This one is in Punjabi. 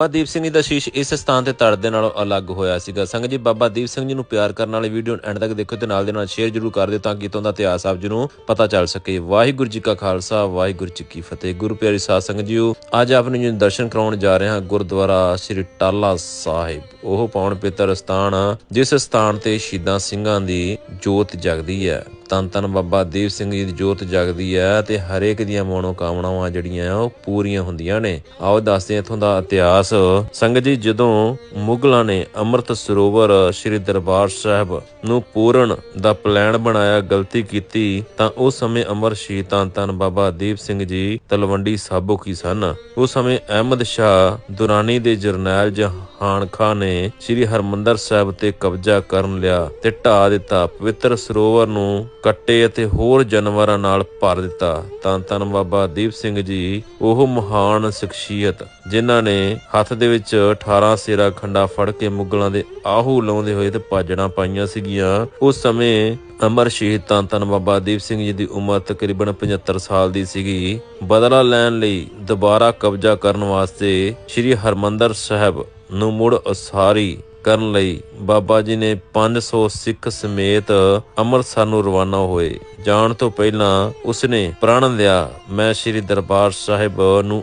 ਬਾਬਾ ਦੀਪ ਸਿੰਘ ਜੀ ਦਾ ਸ਼ੀਸ਼ ਇਸ ਸਥਾਨ ਤੇ ਧੜ ਦੇ ਨਾਲੋਂ ਅਲੱਗ ਹੋਇਆ ਸੀਗਾ। ਸੰਗਤ ਜੀ, ਬਾਬਾ ਦੀਪ ਸਿੰਘ ਜੀ ਨੂੰ ਪਿਆਰ ਕਰਨ ਵਾਲੇ ਵੀਡੀਓ ਐਂਡ ਤੱਕ ਦੇਖੋ ਤੇ ਨਾਲ ਦੇ ਨਾਲ ਸ਼ੇਅਰ ਜ਼ਰੂਰ ਕਰ ਦਿਓ ਤਾਂ ਕਿ ਇਤੋਂ ਦਾ ਇਤਿਹਾਸ ਆਪ ਜੀ ਨੂੰ ਪਤਾ ਚੱਲ ਸਕੇ। ਵਾਹਿਗੁਰੂ ਜੀ ਕਾ ਖਾਲਸਾ, ਵਾਹਿਗੁਰੂ ਜੀ ਕੀ ਫਤਿਹ। ਗੁਰੂ ਪਿਆਰੀ ਸਾਧ ਸੰਗਤ ਜੀਓ, ਅੱਜ ਆਪ ਨੂੰ ਦਰਸ਼ਨ ਕਰਾਉਣ ਜਾ ਰਹੇ ਹਾਂ ਗੁਰਦੁਆਰਾ ਸ੍ਰੀ ਟਾਲਾ ਸਾਹਿਬ। ਉਹ ਪਾਉਣ ਪਿੱਤਰ ਸਥਾਨ ਜਿਸ ਸਥਾਨ ਤੇ ਸ਼ਹੀਦਾਂ ਸਿੰਘਾਂ ਦੀ ਜੋਤ ਜਗਦੀ ਹੈ। ਤਨ ਤਨ ਬਾਬਾ ਦੀਪ ਸਿੰਘ ਜੀ ਦੀ ਜੋਤ ਜਗਦੀ ਹੈ ਤੇ ਹਰੇਕ ਦੀਆਂ ਮਨੋ ਜਿਹੜੀਆਂ ਆ, ਉਹ ਪੂਰੀਆਂ ਹੁੰਦੀਆਂ ਨੇ। ਆਓ ਦੱਸਦੇ ਹਾਂ ਇਥੋਂ ਦਾ ਇਤਿਹਾਸ। ਸੰਗਤ ਜੀ, ਜਦੋਂ ਮੁਗਲਾਂ ਨੇ ਅੰਮ੍ਰਿਤ ਸਰੋਵਰ ਸ੍ਰੀ ਦਰਬਾਰ ਸਾਹਿਬ ਨੂੰ ਪੂਰਨ ਦਾ ਪਲਾਨ ਬਣਾਇਆ, ਗਲਤੀ ਕੀਤੀ, ਤਾਂ ਉਸ ਸਮੇਂ ਅਮਰ ਸ਼ਹੀਦ ਤਨ ਤਨ ਬਾਬਾ ਦੀਪ ਸਿੰਘ ਜੀ ਤਲਵੰਡੀ ਸਾਬੋ ਕੀ ਸਨ? ਉਸ ਸਮੇਂ ਅਹਿਮਦ ਸ਼ਾਹ ਦੁਰਾਨੀ ਦੇ ਜਰਨੈਲ ਜਹਾਨ ਖਾਨ ਨੇ ਸ੍ਰੀ ਹਰਮੰਦਰ ਸਾਹਿਬ ਤੇ ਕਬਜ਼ਾ ਕਰਨ ਲਿਆ ਤੇ ਢਾ ਦਿੱਤਾ, ਪਵਿੱਤਰ ਸਰੋਵਰ ਨੂੰ ਕੱਟੇ ਅਤੇ ਹੋਰ ਜਾਨਵਰਾਂ ਨਾਲ ਭਰ ਦਿੱਤਾ। ਤਾਂ ਤਨ ਬਾਬਾ ਦੀਪ ਸਿੰਘ ਜੀ, ਉਹ ਮਹਾਨ ਸ਼ਖਸੀਅਤ, ਜਿਨ੍ਹਾਂ ਨੇ ਹੱਥ ਦੇ ਵਿੱਚ 18 ਸੇਰਾ ਖੰਡਾ ਫੜ ਕੇ ਮੁਗਲਾਂ ਦੇ ਆਹੂ ਲਾਉਂਦੇ ਹੋਏ ਤੇ ਭਾਜੜਾਂ ਪਾਈਆਂ ਸੀਗੀਆਂ। ਉਸ ਸਮੇਂ ਅਮਰ ਸ਼ਹੀਦ ਤਾਂ ਤਨ ਬਾਬਾ ਦੀਪ ਸਿੰਘ ਜੀ ਦੀ ਉਮਰ ਤਕਰੀਬਨ 75 ਸਾਲ ਦੀ ਸੀਗੀ। ਬਦਲਾ ਲੈਣ ਲਈ ਦੁਬਾਰਾ ਕਬਜ਼ਾ ਕਰਨ ਵਾਸਤੇ ਸ੍ਰੀ ਹਰਮੰਦਰ ਸਾਹਿਬ ਨੂੰ ਮੁੜ ਉਸਾਰੀ ਕਰਨ ਲਈ ਬਾਬਾ ਜੀ ਨੇ 500 ਸਿੱਖ ਸਮੇਤ ਅੰਮ੍ਰਿਤਸਰ ਨੂੰ ਰਵਾਨਾ ਹੋਏ। ਜਾਣ ਤੋਂ ਪਹਿਲਾਂ ਉਸਨੇ ਪ੍ਰਣ ਲਿਆ, ਮੈਂ ਸ੍ਰੀ ਦਰਬਾਰ ਸਾਹਿਬ ਨੂੰ